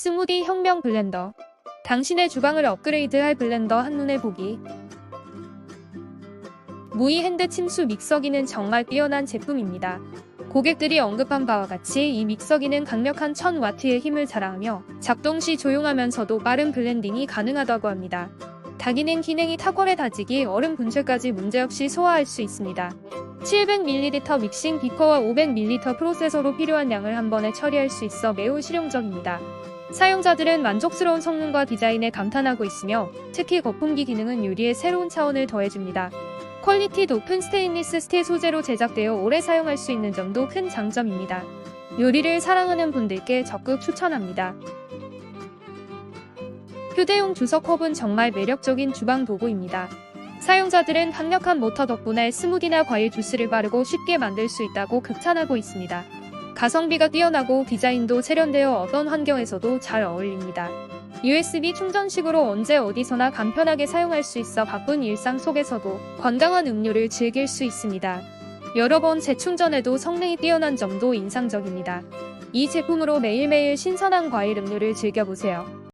스무디 혁명 블렌더. 당신의 주방을 업그레이드할 블렌더 한눈에 보기. 무이 핸드 침수 믹서기는 정말 뛰어난 제품입니다. 고객들이 언급한 바와 같이 이 믹서기는 강력한 1000와트의 힘을 자랑하며 작동 시 조용하면서도 빠른 블렌딩이 가능하다고 합니다. 다기능 기능이 탁월해 다지기 얼음 분쇄까지 문제없이 소화할 수 있습니다. 700ml 믹싱 비커와 500ml 프로세서로 필요한 양을 한 번에 처리할 수 있어 매우 실용적입니다. 사용자들은 만족스러운 성능과 디자인에 감탄하고 있으며 특히 거품기 기능은 유리에 새로운 차원을 더해줍니다. 퀄리티 높은 스테인리스 스틸 소재로 제작되어 오래 사용할 수 있는 점도 큰 장점입니다. 요리를 사랑하는 분들께 적극 추천합니다. 휴대용 주석 컵은 정말 매력적인 주방 도구입니다. 사용자들은 강력한 모터 덕분에 스무디나 과일 주스를 바르고 쉽게 만들 수 있다고 극찬하고 있습니다. 가성비가 뛰어나고 디자인도 세련되어 어떤 환경에서도 잘 어울립니다. USB 충전식으로 언제 어디서나 간편하게 사용할 수 있어 바쁜 일상 속에서도 건강한 음료를 즐길 수 있습니다. 여러 번 재충전해도 성능이 뛰어난 점도 인상적입니다. 이 제품으로 매일매일 신선한 과일 음료를 즐겨보세요.